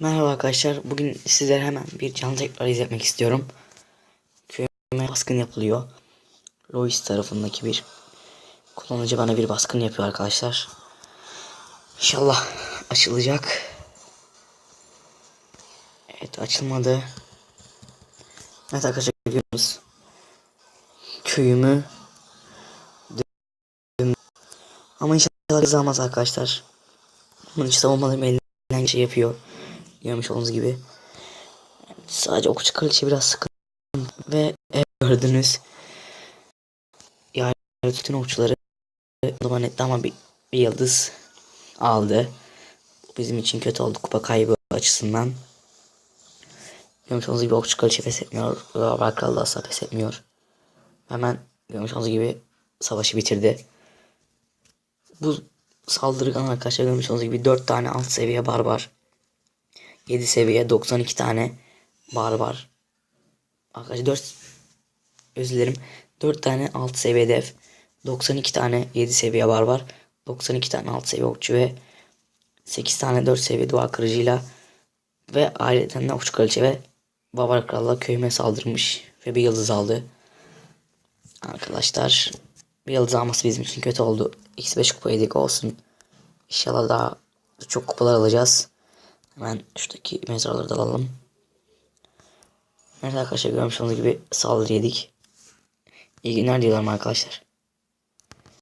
Merhaba arkadaşlar. Bugün sizlere hemen bir canlı tekrar izletmek istiyorum. Köyüme baskın yapılıyor. Lois tarafındaki bir kullanıcı bana bir baskın yapıyor arkadaşlar. İnşallah açılacak. Evet açılmadı. Evet arkadaşlar görüyorsunuz. Köyümü ama inşallah kızamaz arkadaşlar. Bunun için savunmalarım elinden şey yapıyor. Görmüş olduğunuz gibi. Sadece okçu kraliçe biraz sıkıntı ve ev gördünüz. Yani bütün okçuları duman etti ama bir, bir yıldız aldı. Bizim için kötü oldu kupa kaybı açısından. Görmüş olduğunuz gibi okçu kraliçe pes etmiyor. Var kralı asla pes etmiyor. Hemen görmüş olduğunuz gibi savaşı bitirdi. Bu saldırgan arkadaşlar görmüş olduğunuz gibi 4 tane alt seviye barbar. 7 seviye 92 tane barbar. Arkadaşlar 4 özür dilerim. 4 tane alt seviye dev. 92 tane 7 seviye barbar. 92 tane alt seviye okçu ve 8 tane 4 seviye duvar kırıcıyla ve aileden de okçu kraliçe ve barbar kralla köyüme saldırmış ve bir yıldız aldı. Arkadaşlar bir yıldız alması bizim için kötü oldu. X5 kupa yedik olsun. İnşallah daha çok kupalar alacağız. Hemen şuradaki mezarları da alalım. Evet arkadaşlar görmüş olduğunuz gibi saldırı yedik. İyi günler diliyorum arkadaşlar.